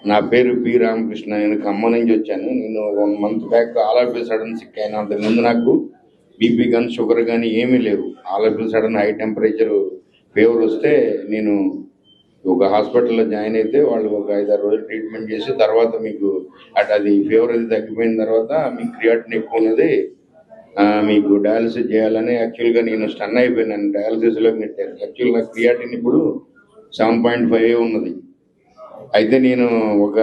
నా పేరు పి రామకృష్ణ. నేను ఖమ్మం నుంచి వచ్చాను. నేను one month back all of sudden sick అయినా. అంతకుముందు నాకు బీపీ కానీ షుగర్ కానీ ఏమీ లేవు. All of sudden high temperature fever వస్తే నేను ఒక హాస్పిటల్లో జాయిన్ అయితే వాళ్ళు ఒక ఐదారు రోజులు ట్రీట్మెంట్ చేసి తర్వాత మీకు అటు అది ఫీవర్ అది తగ్గిపోయిన తర్వాత మీకు క్రియాటిన్ ఎక్కువ ఉన్నది మీకు డయాలసిస్ చేయాలని యాక్చువల్గా నేను స్టన్ అయిపోయినాను. డయాలసిస్లో నెట్టాను. యాక్చువల్ క్రియాటిన్ ఇప్పుడు సెవెన్ పాయింట్ ఫైవ్ ఉన్నది. అయితే నేను ఒక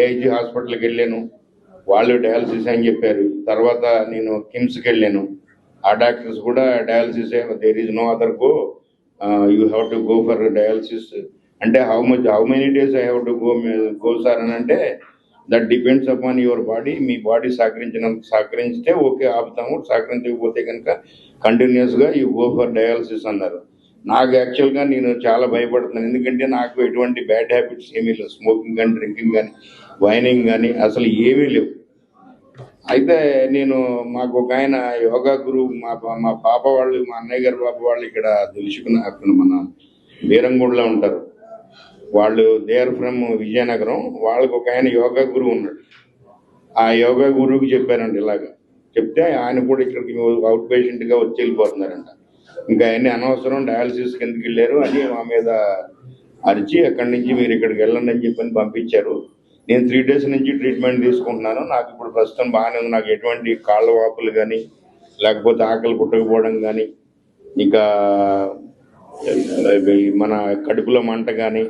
ఏఐజీ హాస్పిటల్కి వెళ్ళాను. వాళ్ళు డయాలసిస్ అని చెప్పారు. తర్వాత నేను కిమ్స్కి వెళ్ళాను. ఆ డాక్టర్స్ కూడా dialysis there is no other go you have to go for dialysis అంటే how much how many days I have to go go sir అని అంటే that depends upon your body me body సహకరించిన సహకరించితే ఓకే ఆపుతాము. సహకరించకపోతే కనుక కంటిన్యూస్గా యూ గో ఫర్ డయాలసిస్ అన్నారు. నాకు యాక్చువల్గా నేను చాలా భయపడుతున్నాను. ఎందుకంటే నాకు ఎటువంటి బ్యాడ్ హ్యాబిట్స్ ఏమీ లేవు. స్మోకింగ్ కానీ డ్రింకింగ్ కానీ వైనింగ్ కానీ అసలు ఏమీ లేవు. అయితే నేను మాకు ఒక ఆయన యోగా గురువు మా పా- మా పాప వాళ్ళు మా అన్నయ్య గారి పాప వాళ్ళు ఇక్కడ తెలుసుకున్న అక్కడ మన బీరంగూడలో ఉంటారు. వాళ్ళు దేర్ ఫ్రమ్ విజయనగరం. వాళ్ళకు ఒక ఆయన యోగా గురువు ఉన్నాడు. ఆ యోగా గురువుకి చెప్పారంట ఇలాగా. చెప్తే ఆయన కూడా ఇక్కడికి అవుట్ పేషెంట్గా వచ్చి వెళ్ళిపోతున్నారంట. ఇంకా అన్ని అనవసరం డయాలసిస్ కిందకి వెళ్ళారు. అని మా మీద అరిచి అక్కడి నుంచి మీరు ఇక్కడికి వెళ్ళండి అని చెప్పని పంపించారు. నేను త్రీ డేస్ నుంచి ట్రీట్మెంట్ తీసుకుంటున్నాను. నాకు ఇప్పుడు ప్రస్తుతం బాగానే ఉంది. నాకు ఎటువంటి కాళ్ళ వాపులు కానీ లేకపోతే ఆకలి పుట్టకపోవడం కానీ ఇంకా మన కడుపులో మంట కానీ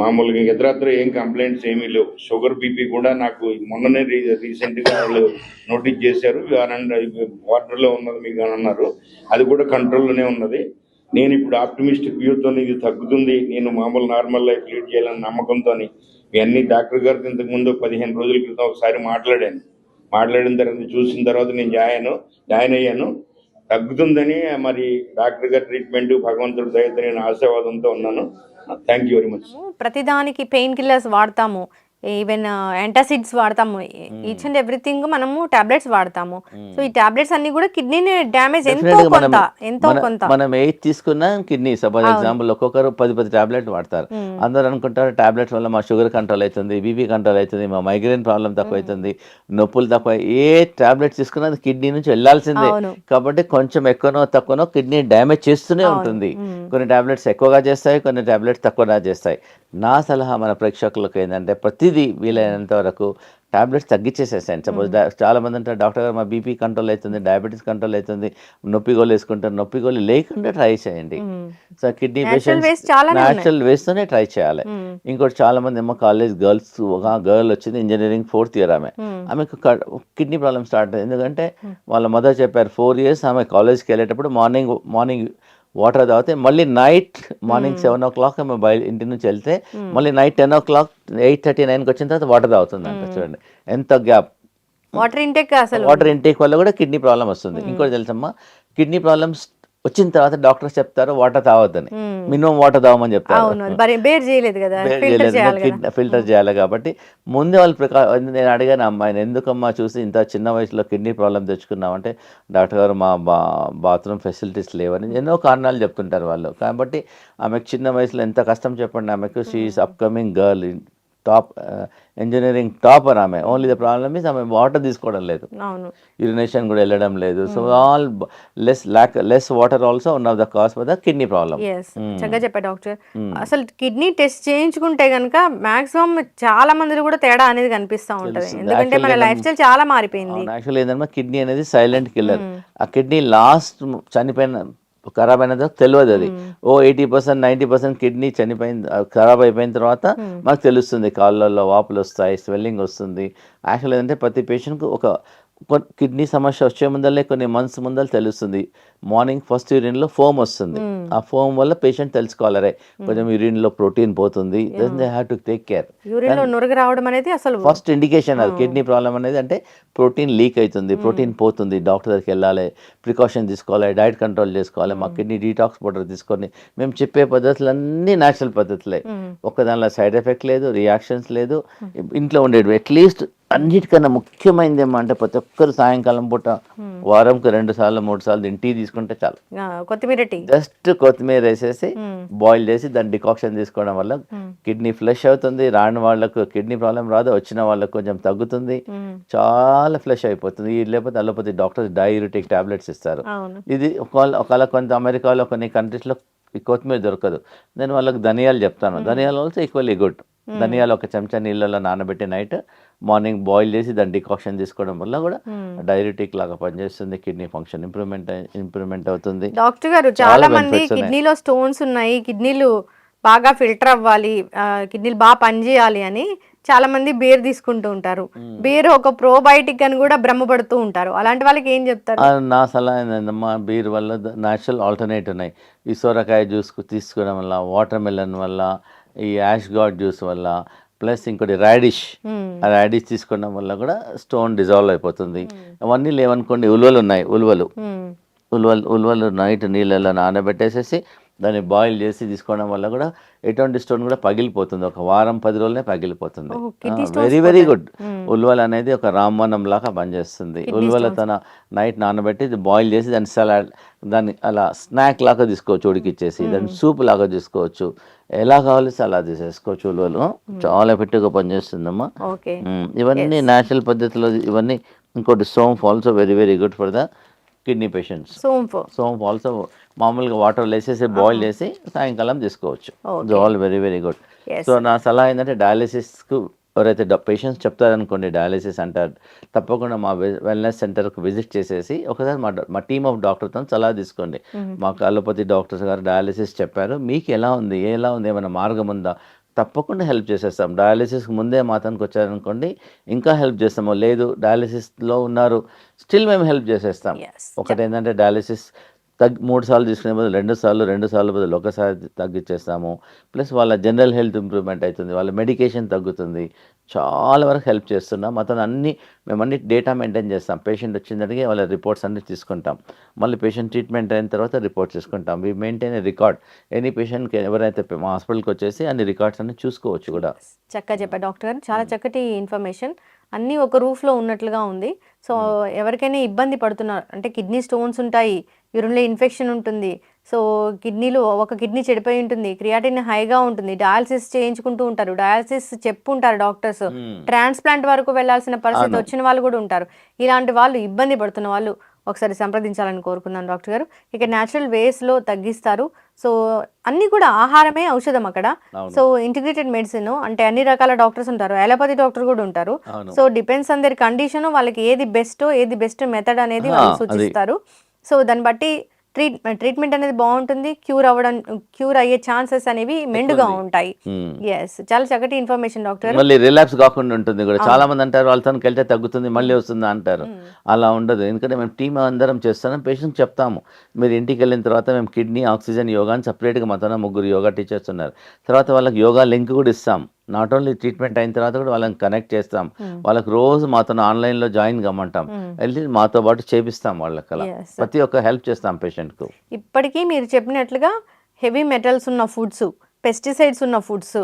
మామూలుగా ఇతరత్ర ఏం కంప్లైంట్స్ ఏమీ లేవు. షుగర్ బీపీ కూడా నాకు మొన్ననే రీ రీసెంట్గా వాళ్ళు నోటీస్ చేశారు. వాటర్లో ఉన్నది మీకు అని అన్నారు. అది కూడా కంట్రోల్లోనే ఉన్నది. నేను ఇప్పుడు ఆప్టిమిస్టిక్ వ్యూతో ఇది తగ్గుతుంది. నేను మామూలు నార్మల్ లైఫ్ లీడ్ చేయాలని నమ్మకంతో ఇవన్నీ డాక్టర్ గారితో ఇంతకు ముందు పదిహేను రోజుల క్రితం ఒకసారి మాట్లాడాను. మాట్లాడిన తర్వాత చూసిన తర్వాత నేను జాయిన్ జాయిన్ అయ్యాను. తగ్గుతుందని మరి డాక్టర్ గారి ట్రీట్మెంట్ భగవంతుడు దయతో నేను ఆశీర్వాదంతో ఉన్నాను. Thank you very much. ప్రతిదానికి పెయిన్ కిల్లర్స్ వాడతాము. ఈవెన్ యాంటాసిడ్స్ వాడతాము. ఈచ్ అండ్ ఎవ్రీథింగ్ మనము టాబ్లెట్స్ వాడతాము. సో ఈ టాబ్లెట్స్ అన్ని కూడా కిడ్నీని డ్యామేజ్ ఎంతో కొంత ఎంతో మన- కొంత. మనం ఎయిట్ తీసుకున్నా కిడ్నీ సపోజ్ ఎగ్జాంపుల్ ఒక్కొక్కరు పది పది టాబ్లెట్ వాడతారు. అందరూ అనుకుంటారు టాబ్లెట్స్ వల్ల మా షుగర్ కంట్రోల్ అవుతుంది బీపీ కంట్రోల్ అవుతుంది మా మైగ్రేన్ ప్రాబ్లం తక్కువ అవుతుంది నొప్పులు తక్కువ ఏ టాబ్లెట్ తీసుకున్నా అది కిడ్నీ నుంచి వెళ్ళాల్సిందే. కాబట్టి కొంచెం ఎక్కువనో తక్కువనో కిడ్నీ డ్యామేజ్ చేస్తూనే ఉంటుంది. కొన్ని టాబ్లెట్స్ ఎక్కువగా చేస్తాయి కొన్ని టాబ్లెట్స్ తక్కువగా చేస్తాయి. నా సలహా మన ప్రేక్షకులకు ఏంటంటే ప్రతిదీ వీలైనంత వరకు టాబ్లెట్స్ తగ్గించేసేసాను సపోజ్ చాలా మంది అంటారు డాక్టర్ గారు మా బీపీ కంట్రోల్ అవుతుంది డయాబెటీస్ కంట్రోల్ అవుతుంది నొప్పి గోలు వేసుకుంటారు నొప్పి గోలు లేకుండా ట్రై చేయండి. So kidney patients. న్యాచురల్ వేస్తూనే ట్రై చేయాలి. ఇంకోటి చాలా మంది ఏమో కాలేజ్ గర్ల్స్ ఒక గర్ల్ వచ్చింది ఇంజనీరింగ్ ఫోర్త్ ఇయర్ ఆమె. ఆమెకు కిడ్నీ ప్రాబ్లమ్ స్టార్ట్ అయింది. ఎందుకంటే వాళ్ళ మదర్ చెప్పారు ఫోర్ ఇయర్స్ ఆమె కాలేజ్కి వెళ్ళేటప్పుడు మార్నింగ్ మార్నింగ్ వాటర్ తాగితే మళ్ళీ night morning seven o'clock ఆమె బయలు ఇంటి నుంచి వెళ్తే మళ్ళీ night ten o'clock eight thirty నైన్కి వచ్చిన తర్వాత వాటర్ తాగుతుంది అంట చూడండి. ఎంత గ్యాప్ వాటర్ ఇంటేక్ అసలు వాటర్ ఇంటేక్ వల్ల కూడా కిడ్నీ ప్రాబ్లం వస్తుంది. ఇంకోటి తెలుసమ్మా? కిడ్నీ ప్రాబ్లమ్స్ వచ్చిన తర్వాత డాక్టర్స్ చెప్తారు వాటర్ తాగొద్దని. మినిమం వాటర్ తాగమని చెప్తారు. ఫిల్టర్ చేయాలి కాబట్టి ముందే వాళ్ళు ప్రకా నేను అడిగాను అమ్మాయిని ఎందుకమ్మా చూసి ఇంత చిన్న వయసులో కిడ్నీ ప్రాబ్లం తెచ్చుకున్నామంటే డాక్టర్ గారు మా బా బాత్రూమ్ ఫెసిలిటీస్ లేవని ఎన్నో కారణాలు చెప్తుంటారు వాళ్ళు. కాబట్టి ఆమెకు చిన్న వయసులో ఎంత కష్టం చెప్పండి ఆమెకు she is upcoming girl top engineering topper ఆమె. ఓన్లీ ద ప్రాబ్లమ్ ఇస్ ఆమె వాటర్ తీసుకోవడం లేదు. యూరినేషన్ కూడా వెళ్ళడం లేదు. So all less lack less water also one of the cause for the kidney problem చక్కగా చెప్పారు డాక్టర్. అసలు కిడ్నీ టెస్ట్ చేయించుకుంటే గనుక మాక్సిమం చాలా మందిలో కూడా తేడా అనేది కనిపిస్తూ ఉంటది. ఎందుకంటే మన లైఫ్ స్టైల్ చాలా మారిపోయింది. యాక్చువల్లీ ఏంటంటే కిడ్నీ అనేది సైలెంట్ కిల్లర్ ఆ కిడ్నీ లాస్ట్ చనిపోయిన ఖరాబ్ అయిన తర్వాత తెలియదు అది ఓ eighty percent ninety percent kidney చనిపోయిన ఆ ఖరాబ్ అయిపోయిన తర్వాత మాకు తెలుస్తుంది కాళ్ళల్లో వాపులు వస్తాయి స్వెల్లింగ్ వస్తుంది. యాక్చువల్ ఏంటంటే ప్రతి పేషెంట్కి ఒక కిడ్నీ సమస్య వచ్చే ముందలే కొన్ని మంత్స్ ముందర తెలుస్తుంది. మార్నింగ్ ఫస్ట్ యూరిన్లో ఫోమ్ వస్తుంది. ఆ ఫోమ్ వల్ల పేషెంట్ తెలుసుకోవాలి కొంచెం యూరిన్లో ప్రోటీన్ పోతుంది. They have to take care యూరిన్లో నురగ రావడం అనేది అసలు ఫస్ట్ ఇండికేషన్ అది కిడ్నీ ప్రాబ్లం అనేది అంటే ప్రోటీన్ లీక్ అవుతుంది. ప్రోటీన్ పోతుంది. డాక్టర్ దగ్గరికి వెళ్ళాలి. ప్రికాషన్ తీసుకోవాలి. డైట్ కంట్రోల్ చేసుకోవాలి. మా కిడ్నీ డీటాక్స్ పౌడర్ తీసుకొని మేము చెప్పే పద్ధతులన్నీ న్యాచురల్ పద్ధతులే. ఒక్క దానిలో సైడ్ ఎఫెక్ట్ లేదు రియాక్షన్స్ లేదు. ఇంట్లో ఉండేవి. అట్లీస్ట్ అన్నిటికన్నా ముఖ్యమైనది ఏమంటే ప్రతి ఒక్కరు సాయంకాలం పూట వారంకి రెండు సార్లు మూడు సార్లు టీ తీసుకుంటే చాలు. కొత్తిమీర టీ. జస్ట్ కొత్తిమీర వేసేసి బాయిల్ చేసి దాని డికాక్షన్ తీసుకోవడం వల్ల కిడ్నీ ఫ్లెష్ అవుతుంది రాని వాళ్ళకు కిడ్నీ ప్రాబ్లం రాదు వచ్చిన వాళ్ళకు కొంచెం తగ్గుతుంది చాలా ఫ్లెష్ అయిపోతుంది. లేకపోతే అలోపతి డాక్టర్స్ డైయూరిటిక్ టాబ్లెట్స్ ఇస్తారు. ఇది ఒకవేళ ఒకవేళ కొంత అమెరికాలో కొన్ని కంట్రీస్లో ఈ కొత్తిమీర దొరకదు. నేను వాళ్ళకి ధనియాలు చెప్తాను. ధనియాలు ఆల్సో ఈక్వల్లీ గుడ్. ధనియాలు ఒక చెంచా నీళ్ళలో నానబెట్టి నైట్ మార్నింగ్ బాయిల్ చేసి దాని డికాక్షన్ తీసుకోవడం వల్ల కూడా డైరెటిక్ లాగా పనిచేస్తుంది కిడ్నీ ఫంక్షన్ ఇంప్రూవ్మెంట్ ఇంప్రూవ్మెంట్ అవుతుంది. డాక్టర్ గారు చాలా మంది. కిడ్నీలో స్టోన్స్ ఉన్నాయి కిడ్నీలు బాగా ఫిల్టర్ అవ్వాలి కిడ్నీలు బాగా పనిచేయాలి అని చాలా మంది బీర్ తీసుకుంటూ ఉంటారు. బీర్ ఒక ప్రోబయోటిక్ అని కూడా భ్రమపడుతూ ఉంటారు. అలాంటి వాళ్ళకి ఏం చెప్తారు? నా సలహా ఏంటమ్మా బీర్ వల్ల న్యాచురల్ ఆల్టర్నేట్ ఉన్నాయి. ఈ సొరకాయ జ్యూస్ తీసుకోవడం వల్ల వాటర్ మెలన్ వల్ల ఈ యాష్ గాడ్ జ్యూస్ వల్ల ప్లస్ ఇంకోటి రాడిష్. ఆ రాడిష్ తీసుకోవడం వల్ల కూడా స్టోన్ డిజాల్వ్ అయిపోతుంది. అవన్నీ లేవనుకోండి ఉలువలు ఉన్నాయి ఉలువలు. ఉలువలు ఉలువలు నైట్ నీళ్ళలో నానబెట్టేసేసి దాన్ని బాయిల్ చేసి తీసుకోవడం వల్ల కూడా ఎటువంటి స్టోన్ కూడా పగిలిపోతుంది. ఒక వారం పది రోజులనే పగిలిపోతుంది. వెరీ వెరీ గుడ్ ఉల్వల్ అనేది ఒక రామవనం లాగా పనిచేస్తుంది. ఉల్వల తన నైట్ నానబెట్టి బాయిల్ చేసి దాన్ని సలాడ్ దాన్ని అలా స్నాక్ లాగా తీసుకోవచ్చు ఉడికిచ్చేసి. దాన్ని సూప్ లాగా తీసుకోవచ్చు. ఎలా కావాలి అలా తీసేసుకోవచ్చు ఉల్వలు చాలా ఎఫెక్టివ్గా పనిచేస్తుందమ్మా. ఇవన్నీ న్యాచురల్ పద్ధతిలో ఇవన్నీ ఇంకోటి saunf also very very good for the kidney patients సోంపు. సోంఫ్ ఆల్సో మామూలుగా వాటర్ వేసేసి బాయిల్ చేసి సాయంకాలం తీసుకోవచ్చు. All very very good. So నా సలహా ఏంటంటే డయాలిసిస్కు ఎవరైతే పేషెంట్స్ చెప్తారనుకోండి డయాలిసిస్ అంటారు తప్పకుండా మా వెల్నెస్ సెంటర్కి విజిట్ చేసేసి ఒకసారి మా మా టీమ్ ఆఫ్ డాక్టర్తో సలహా తీసుకోండి. మాకు అలోపతి డాక్టర్స్ గారు డయాలిసిస్ చెప్పారు మీకు ఎలా ఉంది ఎలా ఉంది ఏమైనా మార్గం ఉందా? తప్పకుండా హెల్ప్ చేసేస్తాం. డయాలిసిస్కి ముందే మాతనికి వచ్చారనుకోండి ఇంకా హెల్ప్ చేస్తాము లేదు డయాలిసిస్లో ఉన్నారు స్టిల్ మేము హెల్ప్ చేసేస్తాం. ఒకటి ఏంటంటే డయాలిసిస్ తగ్గి మూడు సార్లు తీసుకునే బదులు రెండు సార్లు రెండు సార్లు బదులు ఒకసారి తగ్గించేస్తాము ప్లస్ వాళ్ళ జనరల్ హెల్త్ ఇంప్రూవ్మెంట్ అవుతుంది వాళ్ళ మెడికేషన్ తగ్గుతుంది. చాలా వరకు హెల్ప్ చేస్తున్నాం. అతను అన్ని మేము అన్ని డేటా మెయింటైన్ చేస్తాం. పేషెంట్ వచ్చిందడిగి వాళ్ళ రిపోర్ట్స్ అన్ని తీసుకుంటాం. మళ్ళీ పేషెంట్ ట్రీట్మెంట్ అయిన తర్వాత రిపోర్ట్ తీసుకుంటాం. We maintain record. ఎనీ పేషెంట్కి ఎవరైతే మా హాస్పిటల్కి వచ్చేసి అన్ని రికార్డ్స్ అన్ని చూసుకోవచ్చు కూడా. చక్కగా చెప్పారు డాక్టర్ గారు. చాలా చక్కటి ఇన్ఫర్మేషన్. అన్నీ ఒక రూఫ్లో ఉన్నట్లుగా ఉంది. సో ఎవరికైనా ఇబ్బంది పడుతున్నారు అంటే కిడ్నీ స్టోన్స్ ఉంటాయి యూరిన్లో ఇన్ఫెక్షన్ ఉంటుంది. సో కిడ్నీలో ఒక కిడ్నీ చెడిపోయి ఉంటుంది. క్రియాటిన్ హైగా ఉంటుంది. డయాలసిస్ చేయించుకుంటూ ఉంటారు. డయాలసిస్ చెప్పుంటారు డాక్టర్స్. ట్రాన్స్ప్లాంట్ వరకు వెళ్ళాల్సిన పరిస్థితి వచ్చిన వాళ్ళు కూడా ఉంటారు. ఇలాంటి వాళ్ళు ఇబ్బంది పడుతున్న వాళ్ళు ఒకసారి సంప్రదించాలని కోరుకున్నాను డాక్టర్ గారు. ఇక న్యాచురల్ వేస్లో తగ్గిస్తారు. సో అన్నీ కూడా ఆహారమే ఔషధం అక్కడ. సో ఇంటిగ్రేటెడ్ మెడిసిన్ అంటే అన్ని రకాల డాక్టర్స్ ఉంటారు. అలోపతి డాక్టర్ కూడా ఉంటారు. So depends on their condition వాళ్ళకి ఏది బెస్ట్ ఏది బెస్ట్ మెథడ్ అనేది వాళ్ళు. సూచిస్తారు. సో దాన్ని బట్టి ట్రీట్ ట్రీట్మెంట్ అనేది బాగుంటుంది. క్యూర్ అవ్వడం క్యూర్ అయ్యే ఛాన్సెస్ అనేవి మెండుగా. ఉంటాయి. ఎస్ చాలా చక్కటి ఇన్ఫర్మేషన్ డాక్టర్. మళ్ళీ రిలాప్స్ కాకుండా ఉంటుంది కూడా. చాలా మంది అంటారు వాళ్ళతో వెళ్తే తగ్గుతుంది మళ్ళీ వస్తుంది అంటారు. అలా ఉండదు. ఎందుకంటే మేము టీం అందరం చేస్తున్నాం పేషెంట్ చెప్తాము. మీరు ఇంటికి వెళ్ళిన తర్వాత మేము కిడ్నీ ఆక్సిజన్ యోగా అని సపరేట్గా మాతో ముగ్గురు యోగా టీచర్స్ ఉన్నారు. తర్వాత వాళ్ళకి యోగా లింక్ కూడా ఇస్తాం. నాట్ ఓన్లీ ట్రీట్మెంట్ అయిన తర్వాత కూడా వాళ్ళని కనెక్ట్ చేస్తాం. వాళ్ళకి రోజు మాతో ఆన్లైన్లో జాయిన్ కమ్మంటాం. వెళ్ళి మాతో పాటు చేపిస్తాం వాళ్ళకి అలా. ప్రతి ఒక్క హెల్ప్ చేస్తాం పేషెంట్కు ఇప్పటికీ మీరు చెప్పినట్లుగా హెవీ మెటల్స్ ఉన్న ఫుడ్స్ పెస్టిసైడ్స్ ఉన్న ఫుడ్స్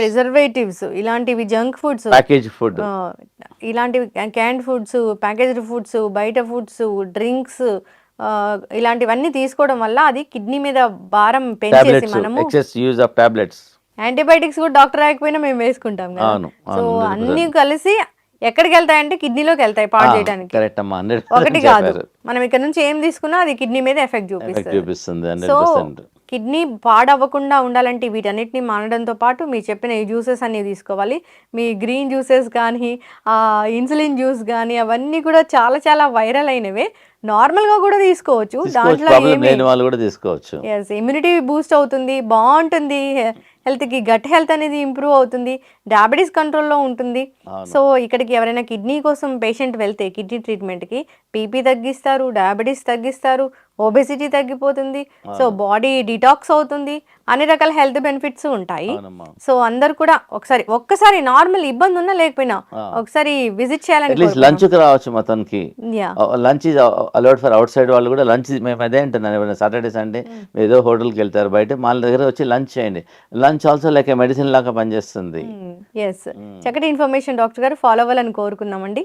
ప్రిజర్వేటివ్స్ ఇలాంటివి జంక్ ఫుడ్స్ ప్యాకేజ్ ఫుడ్ ఇలాంటివి క్యాన్డ్ ఫుడ్స్ ప్యాకేజ్డ్ ఫుడ్స్ బయట ఫుడ్స్ డ్రింక్స్ ఇలాంటివన్నీ తీసుకోవడం వల్ల అది కిడ్నీ మీద భారం పెంచేసి మనము యూజ్ ఆఫ్ టాబ్లెట్స్ యాంటీబయాటిక్స్ కూడా డాక్టర్ రాకపోయినా మేము వేసుకుంటాం కదా. సో అన్ని కలిసి ఎక్కడికి వెళ్తాయంటే కిడ్నీలోకి వెళ్తాయి పాడు చేయడానికి. ఒకటి కాదు. మనం ఇక్కడ నుంచి ఏం తీసుకున్నా అది కిడ్నీ మీద ఎఫెక్ట్ చూపిస్తుంది. సో కిడ్నీ పాడవ్వకుండా ఉండాలంటే వీటన్నిటిని మానడంతో పాటు మీరు చెప్పిన ఈ జ్యూసెస్ అన్ని తీసుకోవాలి. మీ గ్రీన్ జ్యూసెస్ కానీ ఆ ఇన్సులిన్ జ్యూస్ కానీ అవన్నీ కూడా చాలా చాలా వైరల్ అయినవే. నార్మల్గా కూడా తీసుకోవచ్చు. దాంట్లో వాళ్ళు కూడా తీసుకోవచ్చు. ఎస్ ఇమ్యూనిటీ బూస్ట్ అవుతుంది బాగుంటుంది. హెల్త్కి గట్ హెల్త్ అనేది ఇంప్రూవ్ అవుతుంది డయాబెటీస్ కంట్రోల్లో ఉంటుంది. సో ఇక్కడికి ఎవరైనా కిడ్నీ కోసం పేషెంట్ వెళ్తే కిడ్నీ ట్రీట్మెంట్కి పీపీ తగ్గిస్తారు డయాబెటీస్ తగ్గిస్తారు ఒబెసిటీ తగ్గిపోతుంది సో బాడీ డిటాక్స్ అవుతుంది అన్ని రకాల హెల్త్ బెనిఫిట్స్ ఉంటాయి. సో అందరు కూడా ఒకసారి ఒక్కసారి నార్మల్ ఇబ్బంది ఉన్నా లేకపోయినా ఒకసారి విజిట్ చేయాలని లంచ్కి రావచ్చు మొత్తానికి lunch allowed for outside వాళ్ళు కూడా లంచ్ మేము అదే అంటున్నాను సాటర్డే సండే ఏదో హోటల్కి వెళ్తారు బయట మా దగ్గర వచ్చి లంచ్ చేయండి. లంచ్ ఆల్సో లైక్ మెడిసిన్ లాగా పనిచేస్తుంది. ఎస్ చక్కటి ఇన్ఫర్మేషన్ డాక్టర్ గారు ఫాలో అవ్వాలని కోరుకున్నామండి.